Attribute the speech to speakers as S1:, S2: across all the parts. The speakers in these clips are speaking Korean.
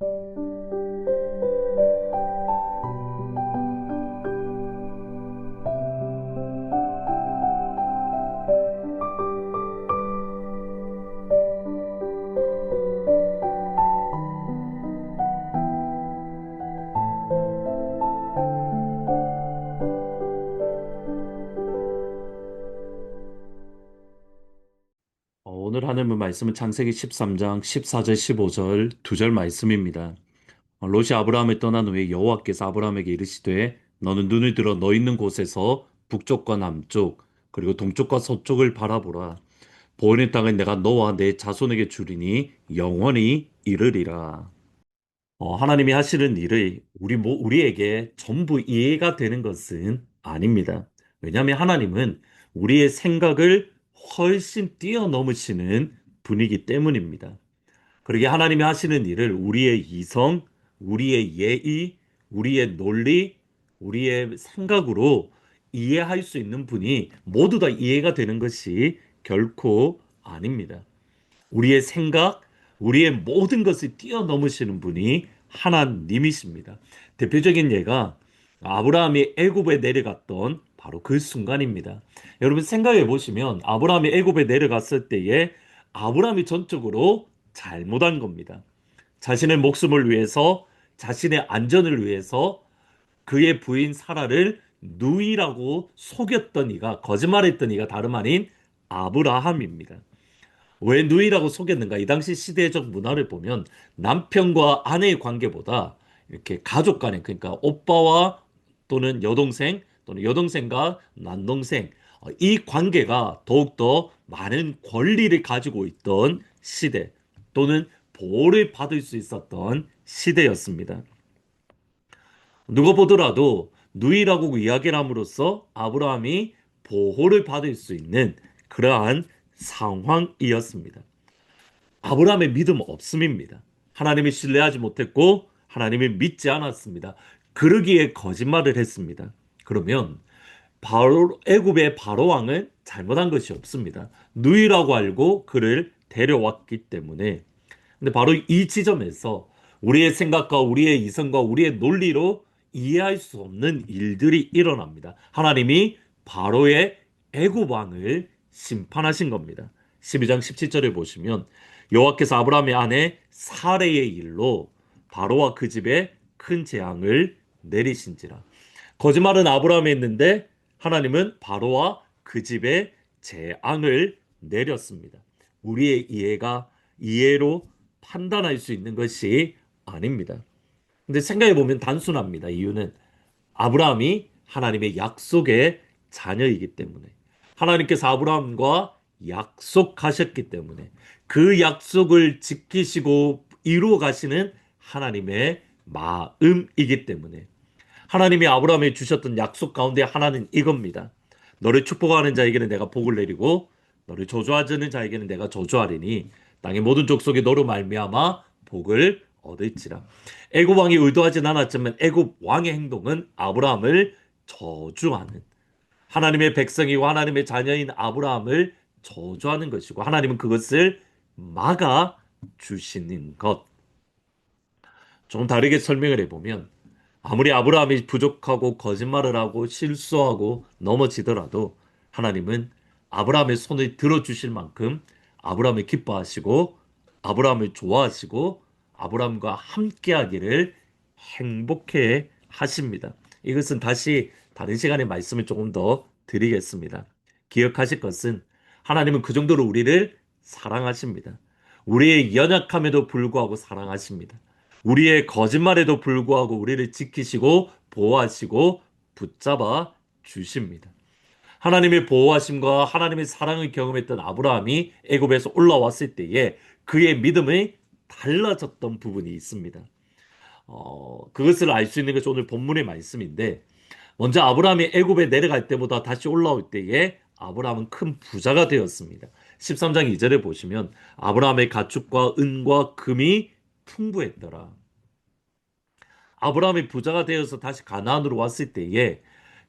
S1: 어, 말씀은 창세기 13장 14절 15절 두 절 말씀입니다. 어, 롯이 아브라함을 떠난 후에 여호와께서 아브라함에게 이르시되 너는 눈을 들어 너 있는 곳에서 북쪽과 남쪽 그리고 동쪽과 서쪽을 바라보라. 보이는 땅을 내가 너와 내 자손에게 주리니 영원히 이르리라. 어, 하나님이 하시는 일을 우리 모, 우리에게 전부 이해가 되는 것은 아닙니다. 왜냐하면 하나님은 우리의 생각을 훨씬 뛰어넘으시는 분이기 때문입니다. 그러게 하나님이 하시는 일을 우리의 이성, 우리의 예의, 우리의 논리, 우리의 생각으로 이해할 수 있는 분이 모두 다 이해가 되는 것이 결코 아닙니다. 우리의 생각, 우리의 모든 것을 뛰어넘으시는 분이 하나님이십니다. 대표적인 예가 아브라함이 애굽에 내려갔던 바로 그 순간입니다. 여러분 생각해 보시면 아브라함이 애굽에 내려갔을 때에 아브라함이 전적으로 잘못한 겁니다. 자신의 목숨을 위해서 자신의 안전을 위해서 그의 부인 사라를 누이라고 속였던 이가 거짓말했던 이가 다름 아닌 아브라함입니다. 왜 누이라고 속였는가? 이 당시 시대적 문화를 보면 남편과 아내의 관계보다 이렇게 가족 간의 그러니까 오빠와 또는 여동생 또는 여동생과 남동생 어, 이 관계가 더욱더 많은 권리를 가지고 있던 시대 또는 보호를 받을 수 있었던 시대였습니다. 누가 보더라도 누이라고 이야기를 함으로써 아브라함이 보호를 받을 수 있는 그러한 상황이었습니다. 아브라함의 믿음 없음입니다. 하나님을 신뢰하지 못했고 하나님을 믿지 않았습니다. 그러기에 거짓말을 했습니다. 그러면 바로 애굽의 바로 왕은 잘못한 것이 없습니다. 누이라고 알고 그를 데려왔기 때문에 근데 바로 이 지점에서 우리의 생각과 우리의 이성과 우리의 논리로 이해할 수 없는 일들이 일어납니다. 하나님이 바로의 애굽 왕을 심판하신 겁니다. 12장 17절에 보시면 여호와께서 아브라함의 아내 사레의 일로 바로와 그 집에 큰 재앙을 내리신지라. 거짓말은 아브라함이 했는데 하나님은 바로와 그 집에 재앙을 내렸습니다. 우리의 이해가 이해로 판단할 수 있는 것이 아닙니다. 근데 생각해 보면 단순합니다. 이유는 아브라함이 하나님의 약속의 자녀이기 때문에 하나님께서 아브라함과 약속하셨기 때문에 그 약속을 지키시고 이루어 가시는 하나님의 마음이기 때문에 하나님이 아브라함에 주셨던 약속 가운데 하나는 이겁니다. 너를 축복하는 자에게는 내가 복을 내리고 너를 저주하는 자에게는 내가 저주하리니 땅의 모든 족속이 너로 말미암아 복을 얻을지라. 애굽 왕이 의도하진 않았지만 애굽 왕의 행동은 아브라함을 저주하는 하나님의 백성이고 하나님의 자녀인 아브라함을 저주하는 것이고 하나님은 그것을 막아 주시는 것. 좀 다르게 설명을 해보면 아무리 아브라함이 부족하고 거짓말을 하고 실수하고 넘어지더라도 하나님은 아브라함의 손을 들어주실 만큼 아브라함을 기뻐하시고 아브라함을 좋아하시고 아브라함과 함께하기를 행복해 하십니다. 이것은 다시 다른 시간에 말씀을 조금 더 드리겠습니다. 기억하실 것은 하나님은 그 정도로 우리를 사랑하십니다. 우리의 연약함에도 불구하고 사랑하십니다. 우리의 거짓말에도 불구하고 우리를 지키시고 보호하시고 붙잡아 주십니다. 하나님의 보호하심과 하나님의 사랑을 경험했던 아브라함이 애굽에서 올라왔을 때에 그의 믿음이 달라졌던 부분이 있습니다. 어, 그것을 알 수 있는 것이 오늘 본문의 말씀인데 먼저 아브라함이 애굽에 내려갈 때보다 다시 올라올 때에 아브라함은 큰 부자가 되었습니다. 13장 2절에 보시면 아브라함의 가축과 은과 금이 풍부했더라. 아브라함이 부자가 되어서 다시 가나안으로 왔을 때에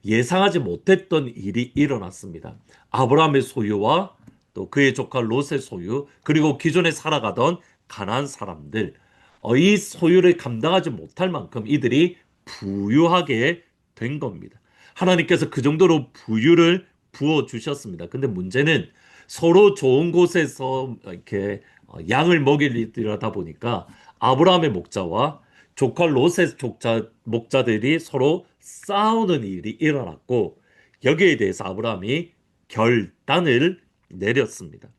S1: 예상하지 못했던 일이 일어났습니다. 아브라함의 소유와 또 그의 조카 롯의 소유 그리고 기존에 살아가던 가나안 사람들 어, 이 소유를 감당하지 못할 만큼 이들이 부유하게 된 겁니다. 하나님께서 그 정도로 부유를 부어 주셨습니다. 근데 문제는 서로 좋은 곳에서 이렇게 어, 양을 먹이려다 보니까 아브라함의 목자와 조카 롯의 족자, 목자들이 서로 싸우는 일이 일어났고 여기에 대해서 아브라함이 결단을 내렸습니다.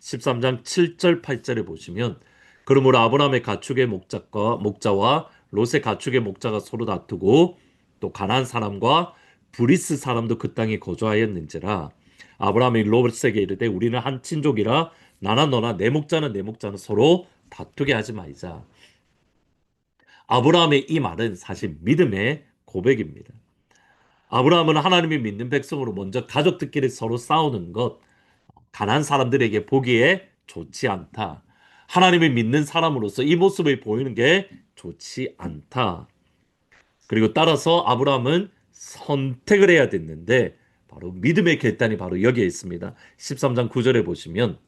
S1: 13장 7절 8절에 보시면 그러므로 아브라함의 가축의 목자과 목자와 롯의 가축의 목자가 서로 다투고 또 가나안 사람과 브리스 사람도 그 땅에 거주하였는지라 아브라함이 롯에게 이르되 우리는 한 친족이라 나나 너나 내 목자는 내 목자는 서로 다투게 하지 말자. 아브라함의 이 말은 사실 믿음의 고백입니다. 아브라함은 하나님이 믿는 백성으로 먼저 가족들끼리 서로 싸우는 것, 가난 사람들에게 보기에 좋지 않다. 하나님을 믿는 사람으로서 이 모습을 보이는 게 좋지 않다. 그리고 따라서 아브라함은 선택을 해야 됐는데 바로 믿음의 결단이 바로 여기에 있습니다. 13장 9절에 보시면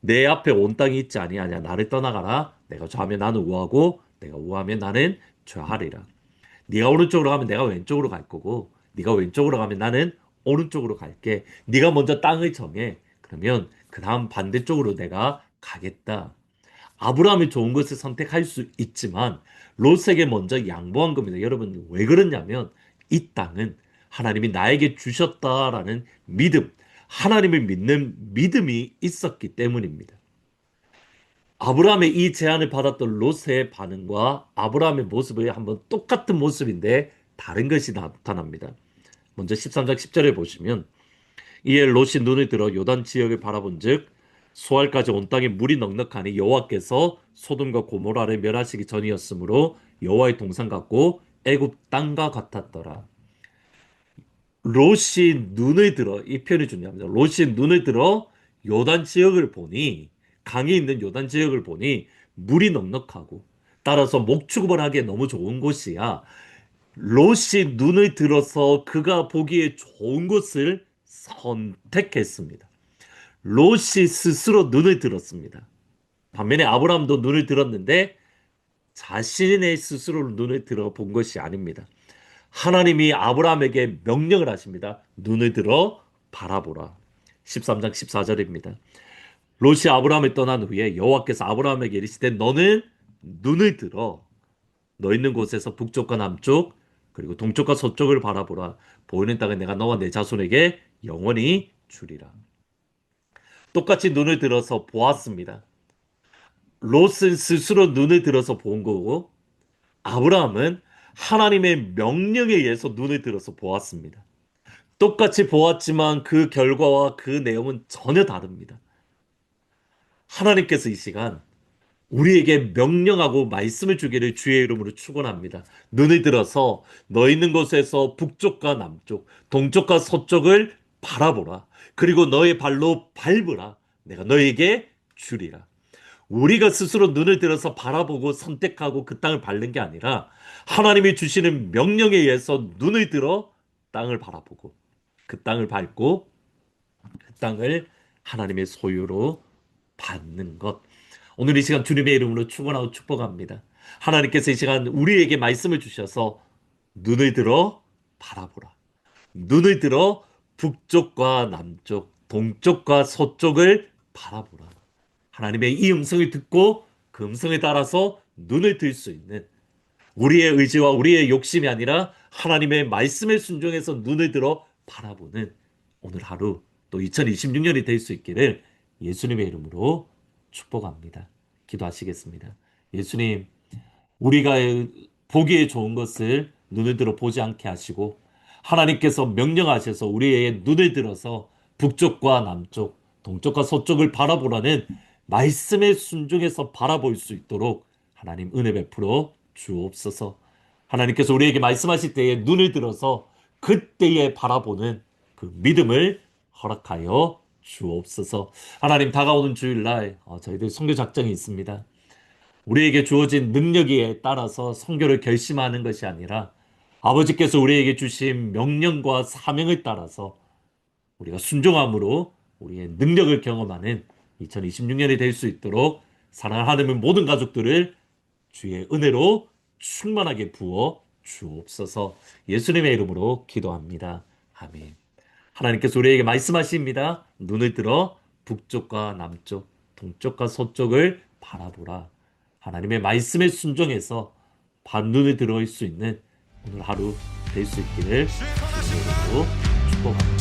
S1: 내 앞에 온 땅이 있지 아니하냐 나를 떠나가라 내가 좌하면 나는 우하고 내가 우하면 나는 좌하리라. 네가 오른쪽으로 가면 내가 왼쪽으로 갈 거고 네가 왼쪽으로 가면 나는 오른쪽으로 갈게. 네가 먼저 땅을 정해. 그러면 그 다음 반대쪽으로 내가 가겠다. 아브라함이 좋은 것을 선택할 수 있지만 롯에게 먼저 양보한 겁니다. 여러분 왜 그러냐면 이 땅은 하나님이 나에게 주셨다라는 믿음, 하나님을 믿는 믿음이 있었기 때문입니다. 아브라함의 이 제안을 받았던 롯의 반응과 아브라함의 모습이 한번 똑같은 모습인데 다른 것이 나타납니다. 먼저 13장 10절에 보시면 이에 롯이 눈을 들어 요단 지역을 바라본즉 소알까지 온 땅에 물이 넉넉하니 여호와께서 소돔과 고모라를 멸하시기 전이었으므로 여호와의 동산 같고 애굽 땅과 같았더라. 롯이 눈을 들어 이 표현이 중요합니다. 롯이 눈을 들어 요단 지역을 보니 강이 있는 요단 지역을 보니 물이 넉넉하고 따라서 목축업을 하기에 너무 좋은 곳이야. 롯이 눈을 들어서 그가 보기에 좋은 곳을 선택했습니다. 롯이 스스로 눈을 들었습니다. 반면에 아브라함도 눈을 들었는데 자신의 스스로 눈을 들어 본 것이 아닙니다. 하나님이 아브라함에게 명령을 하십니다. 눈을 들어 바라보라. 13장 14절입니다. 롯이 아브라함을 떠난 후에 여호와께서 아브라함에게 이르시되 너는 눈을 들어 너 있는 곳에서 북쪽과 남쪽 그리고 동쪽과 서쪽을 바라보라 보이는 땅은 내가 너와 내 자손에게 영원히 주리라. 똑같이 눈을 들어서 보았습니다. 롯은 스스로 눈을 들어서 본 거고 아브라함은 하나님의 명령에 의해서 눈을 들어서 보았습니다. 똑같이 보았지만 그 결과와 그 내용은 전혀 다릅니다. 하나님께서 이 시간 우리에게 명령하고 말씀을 주기를 주의 이름으로 축원합니다. 눈을 들어서 너 있는 곳에서 북쪽과 남쪽, 동쪽과 서쪽을 바라보라. 그리고 너의 발로 밟으라. 내가 너에게 주리라. 우리가 스스로 눈을 들어서 바라보고 선택하고 그 땅을 밟는 게 아니라 하나님이 주시는 명령에 의해서 눈을 들어 땅을 바라보고 그 땅을 밟고 그 땅을 하나님의 소유로 받는 것. 오늘 이 시간 주님의 이름으로 축원하고 축복합니다. 하나님께서 이 시간 우리에게 말씀을 주셔서 눈을 들어 바라보라. 눈을 들어 북쪽과 남쪽, 동쪽과 서쪽을 바라보라. 하나님의 이 음성을 듣고 그 음성에 따라서 눈을 들 수 있는 우리의 의지와 우리의 욕심이 아니라 하나님의 말씀에 순종해서 눈을 들어 바라보는 오늘 하루 또 2026년이 될 수 있기를 예수님의 이름으로 축복합니다. 기도하시겠습니다. 예수님, 우리가 보기에 좋은 것을 눈을 들어 보지 않게 하시고 하나님께서 명령하셔서 우리의 눈을 들어서 북쪽과 남쪽, 동쪽과 서쪽을 바라보라는 말씀에 순종해서 바라볼 수 있도록 하나님 은혜 베풀어 주옵소서. 하나님께서 우리에게 말씀하실 때에 눈을 들어서 그때에 바라보는 그 믿음을 허락하여 주옵소서. 하나님 다가오는 주일날 어, 저희들 선교 작정이 있습니다. 우리에게 주어진 능력에 따라서 선교를 결심하는 것이 아니라 아버지께서 우리에게 주신 명령과 사명을 따라서 우리가 순종함으로 우리의 능력을 경험하는 2026년이 될 수 있도록 사랑하는 모든 가족들을 주의 은혜로 충만하게 부어 주옵소서 예수님의 이름으로 기도합니다. 아멘. 하나님께서 우리에게 말씀하십니다. 눈을 들어 북쪽과 남쪽, 동쪽과 서쪽을 바라보라. 하나님의 말씀에 순종해서 반눈을 들어올 수 있는 오늘 하루 될 수 있기를 축복합니다.